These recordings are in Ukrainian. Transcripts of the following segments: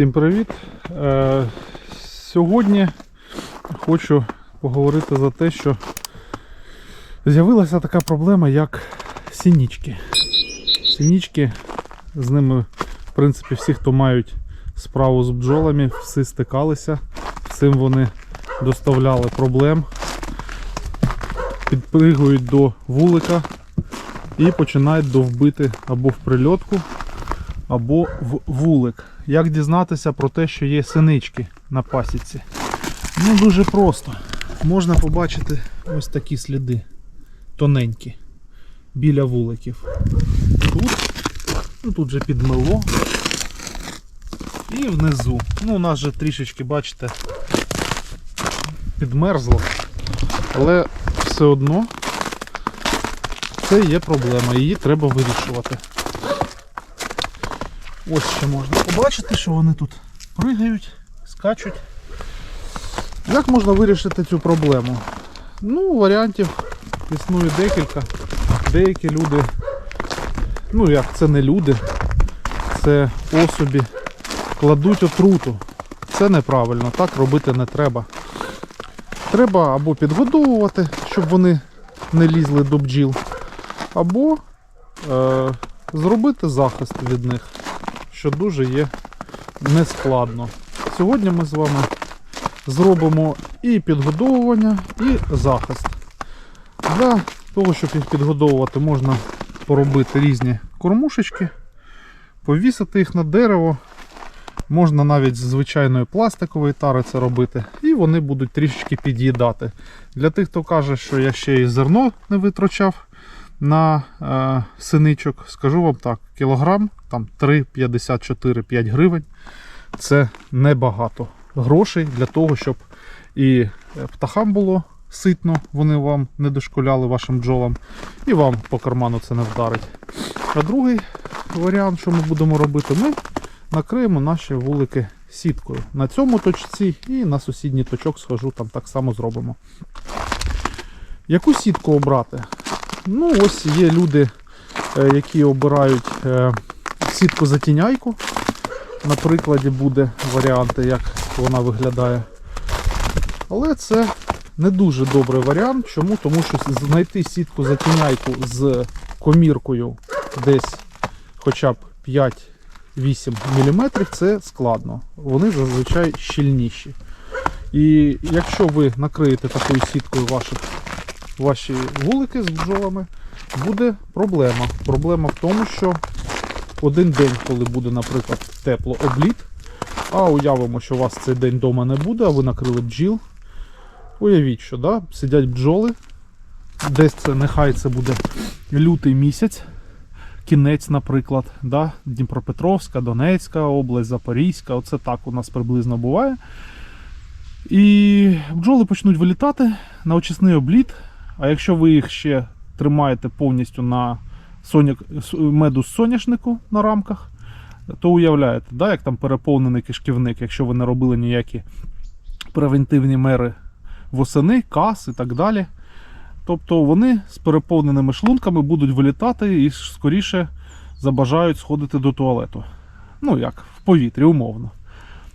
Всім привіт! Е, сьогодні хочу поговорити за те, що з'явилася така проблема, як сінічки. Сінічки, з ними, в принципі, всі, хто мають справу з бджолами, всі стикалися. Цим вони доставляли проблем, підпригують до вулика і починають довбити або в прильотку, або в вулик. Як дізнатися про те, що є синички на пасіці? Ну, дуже просто. Можна побачити ось такі сліди тоненькі біля вуликів. Тут, ну тут же підмило. І внизу. Ну, у нас же трішечки, бачите, підмерзло. Але все одно це є проблема, її треба вирішувати. Ось ще можна побачити, що вони тут пригають, скачуть. Як можна вирішити цю проблему? Ну, варіантів існує декілька. Деякі люди, ну як це не люди, це особі, кладуть отруту. Це неправильно, так робити не треба. Треба або підгодовувати, щоб вони не лізли до бджіл, або е, зробити захист від них що дуже є нескладно. Сьогодні ми з вами зробимо і підгодовування, і захист. Для того, щоб їх підгодовувати, можна поробити різні кормушечки, повісити їх на дерево. Можна навіть з звичайної пластикової тари це робити, і вони будуть трішечки під'їдати. Для тих, хто каже, що я ще і зерно не витрачав на е, синичок, скажу вам так, кілограм там 3,54-5 гривень. Це небагато грошей для того, щоб і птахам було ситно, вони вам не дошкуляли вашим бджолам, і вам по карману це не вдарить. А другий варіант, що ми будемо робити, ми накриємо наші вулики сіткою. На цьому точці і на сусідній точок схожу, там так само зробимо. Яку сітку обрати? Ну, ось є люди, е, які обирають е, сітку затіняйку. На прикладі буде варіанти, як вона виглядає. Але це не дуже добрий варіант. Чому? Тому що знайти сітку затіняйку з коміркою десь хоча б 5-8 мм це складно. Вони зазвичай щільніші. І якщо ви накриєте такою сіткою ваші, ваші вулики з бджолами, буде проблема. Проблема в тому, що один день, коли буде, наприклад, тепло обліт, а уявимо, що у вас цей день вдома не буде, а ви накрили бджіл. Уявіть, що да, сидять бджоли. Десь це нехай це буде лютий місяць, кінець, наприклад, да, Дніпропетровська, Донецька область, Запорізька. Оце так у нас приблизно буває. І бджоли почнуть вилітати на очисний обліт. А якщо ви їх ще тримаєте повністю на соняк, меду з соняшнику на рамках, то уявляєте, да, як там переповнений кишківник, якщо ви не робили ніякі превентивні мери восени, кас і так далі. Тобто вони з переповненими шлунками будуть вилітати і скоріше забажають сходити до туалету. Ну як, в повітрі, умовно.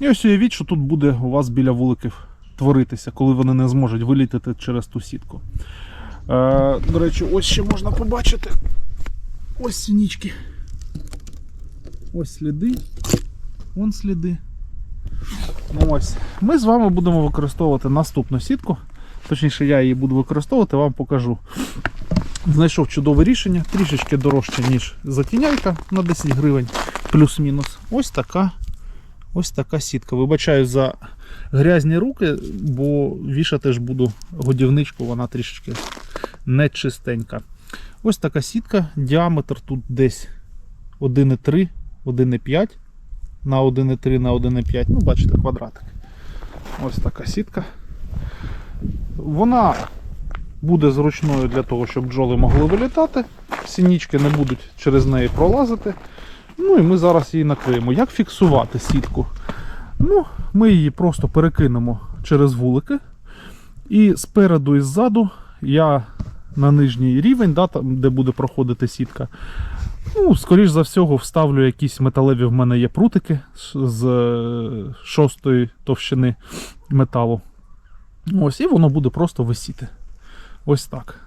І ось уявіть, що тут буде у вас біля вуликів творитися, коли вони не зможуть вилітати через ту сітку. Е, До речі, ось ще можна побачити. Ось сінічки. Ось сліди. Вон сліди. Ну ось. Ми з вами будемо використовувати наступну сітку. Точніше, я її буду використовувати, вам покажу. Знайшов чудове рішення, трішечки дорожче, ніж затіняйка на 10 гривень, плюс-мінус. Ось така ось така сітка. Вибачаю за грязні руки, бо вішати ж буду годівничку, вона трішечки нечистенька. Ось така сітка, діаметр тут десь 1,3, 1,5 на 1,3 на 1,5. Ну, бачите, квадратик. Ось така сітка. Вона буде зручною для того, щоб бджоли могли вилітати. Сінічки не будуть через неї пролазити. Ну і ми зараз її накриємо. Як фіксувати сітку? Ну, Ми її просто перекинемо через вулики. І спереду і ззаду я на нижній рівень, да, там, де буде проходити сітка, Ну, скоріш за всього, вставлю якісь металеві в мене є прутики з- е, шостої товщини металу. Ось, і воно буде просто висіти. Ось так.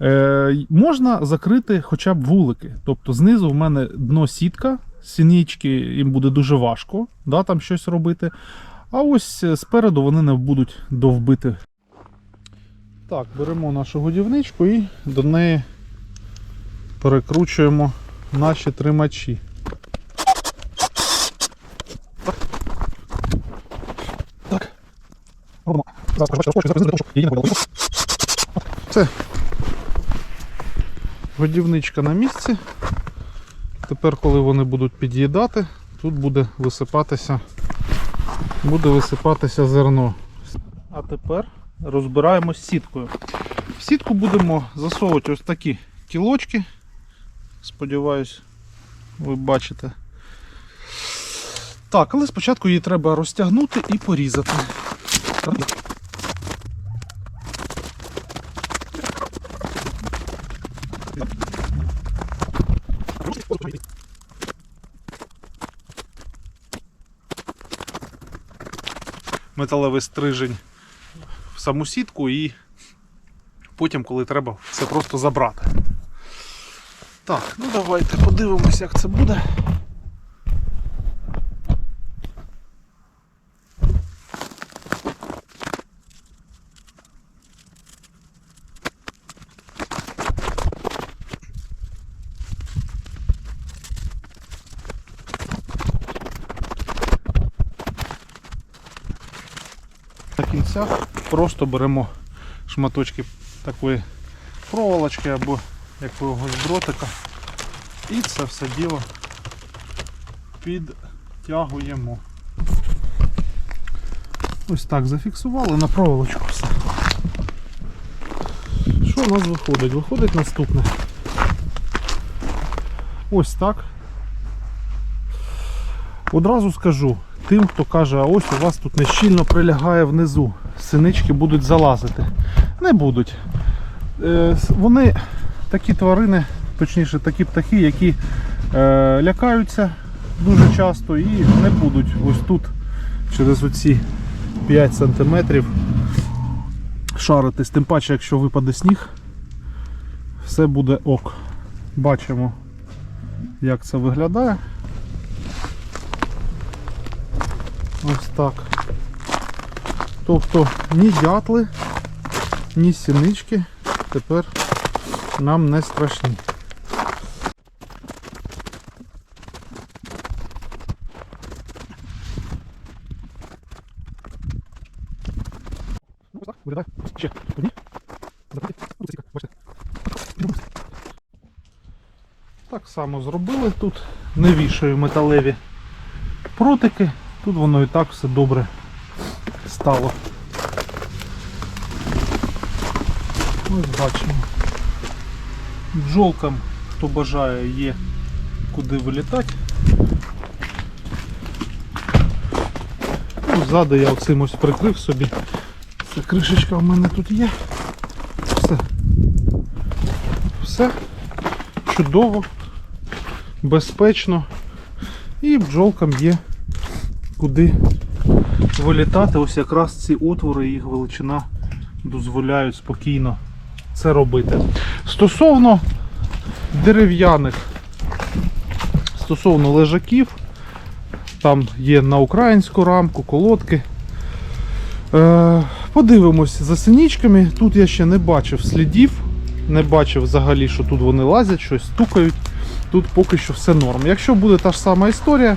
Е, можна закрити хоча б вулики. Тобто знизу в мене дно сітка, сінічки їм буде дуже важко да, там щось робити. А ось е, спереду вони не будуть довбити. Так, беремо нашу годівничку і до неї перекручуємо наші тримачі. Так. Все. Годівничка на місці. Тепер, коли вони будуть під'їдати, тут буде висипатися, буде висипатися зерно. А тепер розбираємо з сіткою. В сітку будемо засовувати ось такі кілочки. Сподіваюсь, ви бачите. Так, але спочатку її треба розтягнути і порізати. Металевий стрижень в саму сітку і потім, коли треба, все просто забрати. Так, ну давайте подивимося, як це буде. На кінцях просто беремо шматочки такої проволочки або якогось дротика і це все діло підтягуємо. Ось так зафіксували на проволочку все. Що у нас виходить? Виходить наступне. Ось так. Одразу скажу, тим, хто каже, а ось у вас тут нещільно прилягає внизу, синички будуть залазити. Не будуть. Е, вони такі тварини, точніше такі птахи, які е, лякаються дуже часто і не будуть ось тут через оці 5 см шаритись. Тим паче, якщо випаде сніг, все буде ок. Бачимо, як це виглядає. Ось так. Тобто ні дятли, ні сінички тепер нам не страшні. Виглядає. Ще одні. Ну. Так само зробили тут. Не вішаю металеві прутики. Тут воно і так все добре стало. Ось бачимо. Бджолкам, хто бажає, є куди вилітати. Ну, ззаду я оцим ось прикрив собі. Ця кришечка в мене тут є. Все. Все. Чудово, безпечно. І бджолкам є куди вилітати. Ось якраз ці отвори, їх величина дозволяють спокійно це робити. Стосовно дерев'яних, стосовно лежаків, там є на українську рамку, колодки. Е, подивимось за синічками. Тут я ще не бачив слідів, не бачив взагалі, що тут вони лазять, щось стукають. Тут поки що все норм. Якщо буде та ж сама історія,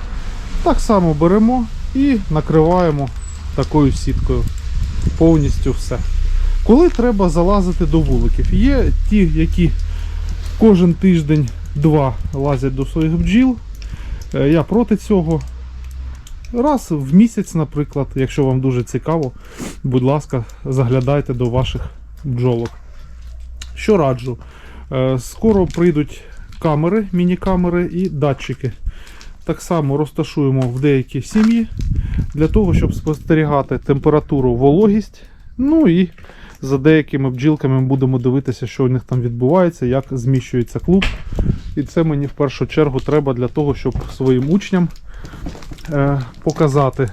так само беремо і накриваємо такою сіткою. Повністю все. Коли треба залазити до вуликів? Є ті, які кожен тиждень-два лазять до своїх бджіл. Е, Я проти цього. Раз в місяць, наприклад, якщо вам дуже цікаво, будь ласка, заглядайте до ваших бджолок. Що раджу? Е, Скоро прийдуть камери, міні-камери і датчики. Так само розташуємо в деякі сім'ї для того, щоб спостерігати температуру, вологість. Ну і за деякими бджілками ми будемо дивитися, що у них там відбувається, як зміщується клуб. І це мені в першу чергу треба для того, щоб своїм учням е, показати.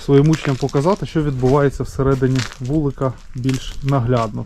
Своїм учням показати, що відбувається всередині вулика більш наглядно.